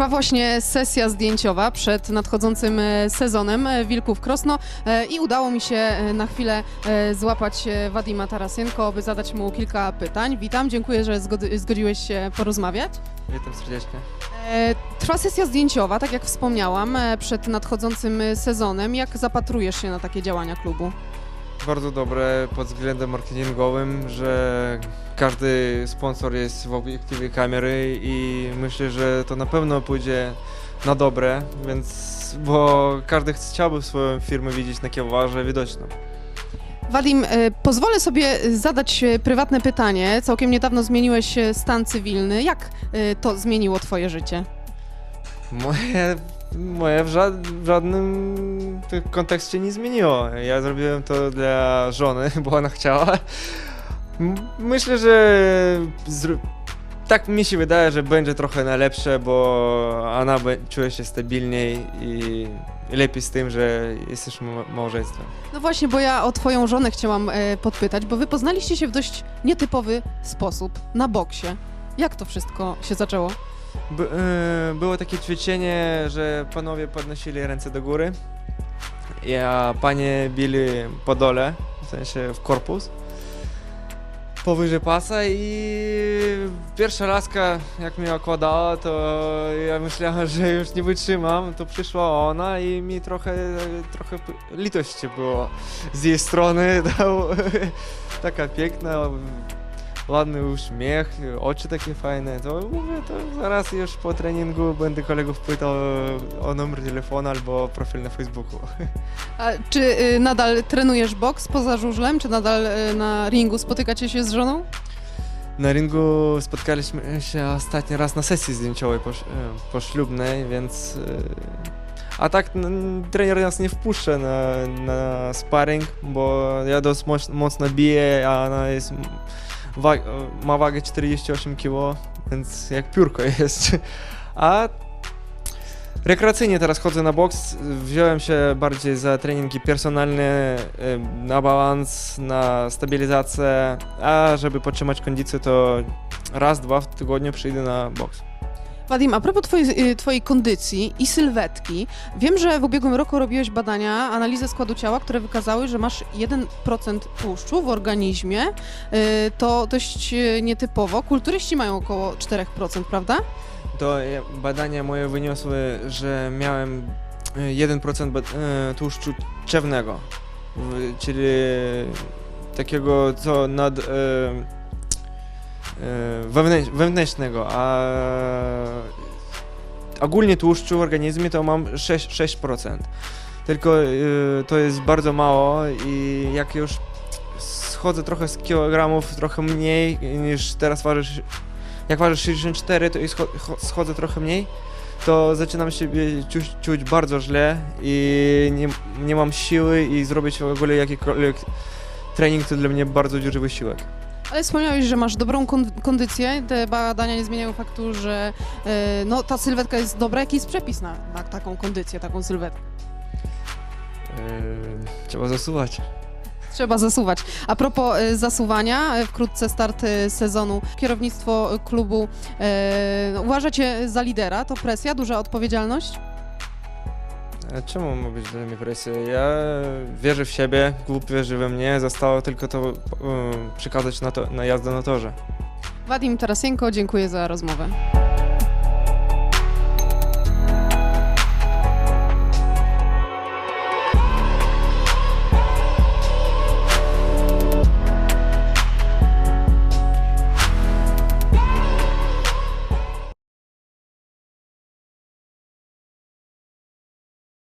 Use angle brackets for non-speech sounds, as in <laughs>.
Trwa właśnie sesja zdjęciowa przed nadchodzącym e, sezonem e, Wilków Krosno e, i udało mi się na chwilę złapać Wadima Tarasyenko, by zadać mu kilka pytań. Witam, dziękuję, że zgodziłeś się porozmawiać. Witam serdecznie. Trwa sesja zdjęciowa, tak jak wspomniałam, przed nadchodzącym sezonem. Jak zapatrujesz się na takie działania klubu? Bardzo dobre pod względem marketingowym, że każdy sponsor jest w obiektywie kamery i myślę, że to na pewno pójdzie na dobre, więc bo każdy chciałby swoją firmę widzieć na kiełwarze widoczną. Wadim, e, pozwolę sobie zadać e, prywatne pytanie. Całkiem niedawno zmieniłeś e, stan cywilny. Jak to zmieniło twoje życie? Moje, moje w, ża- w żadnym kontekście nie zmieniło. Ja zrobiłem to dla żony, <laughs> bo ona chciała. Myślę, że tak mi się wydaje, że będzie trochę na lepsze, bo ona czuje się stabilniej i, lepiej z tym, że jesteśmy ma- małżeństwem. No właśnie, bo ja o twoją żonę chciałam e, podpytać, bo wy poznaliście się w dość nietypowy sposób, na boksie. Jak to wszystko się zaczęło? By, y, było takie ćwiczenie, że panowie podnosili ręce do góry, a panie bili po dole, w sensie w korpus, powyżej pasa i pierwsza laska jak mnie okładała, to ja myślałem, że już nie wytrzymam, to przyszła ona i mi trochę, trochę litości było z jej strony, <laughs> <laughs> taka piękna, ładny uśmiech, oczy takie fajne, to mówię, to zaraz już po treningu będę kolegów pytał o numer telefonu albo profil na Facebooku. A czy y, nadal trenujesz boks poza żużlem, czy nadal y, na ringu spotykacie się z żoną? Na ringu spotkaliśmy się ostatni raz na sesji zdjęciowej e, poślubnej, więc... A tak trener nas nie wpuszcza na, na sparring, bo ja dość moc, mocno biję, a ona jest... Wa ma wagę 48 kg, więc jak piórko <laughs> jest. A rekreacyjnie teraz chodzę na boks. Wziąłem się bardziej za treningi personalne, na balans, na stabilizację, a żeby podtrzymać kondycję to raz, dwa w tygodniu przyjdę na boks. Wadim, a propos twojej, y, twojej kondycji i sylwetki, wiem, że w ubiegłym roku robiłeś badania, analizę składu ciała, które wykazały, że masz 1% tłuszczu w organizmie. Y, To dość y, nietypowo. Kulturyści mają około 4%, prawda? To ja- badania moje wyniosły, że miałem e, 1% ba- e, tłuszczu trzewnego, w- czyli takiego co nad e, e, wewnętrznego, a ogólnie tłuszczu w organizmie to mam 6%. 6%. Tylko e, to jest bardzo mało i jak już schodzę trochę z kilogramów, trochę mniej niż teraz ważysz jak waży 64, to i scho- cho- schodzę trochę mniej, to zaczynam siebie czuć, czuć bardzo źle i nie, nie mam siły i zrobić w ogóle jakikolwiek trening to dla mnie bardzo duży wysiłek. Ale wspomniałeś, że masz dobrą kon- kondycję. Te badania nie zmieniają faktu, że y, no, ta sylwetka jest dobra. Jaki jest przepis na, na taką kondycję, taką sylwetkę? Yy, trzeba zasuwać. Trzeba zasuwać. A propos y, zasuwania, wkrótce start sezonu. Kierownictwo klubu y, uważa cię za lidera. To presja, duża odpowiedzialność? A czemu ma być dla mnie presja? Ja wierzę w siebie, klub wierzy we mnie, zostało tylko to yy, przekazać na, to, na jazdę na torze. Wadim Tarasienko, dziękuję za rozmowę.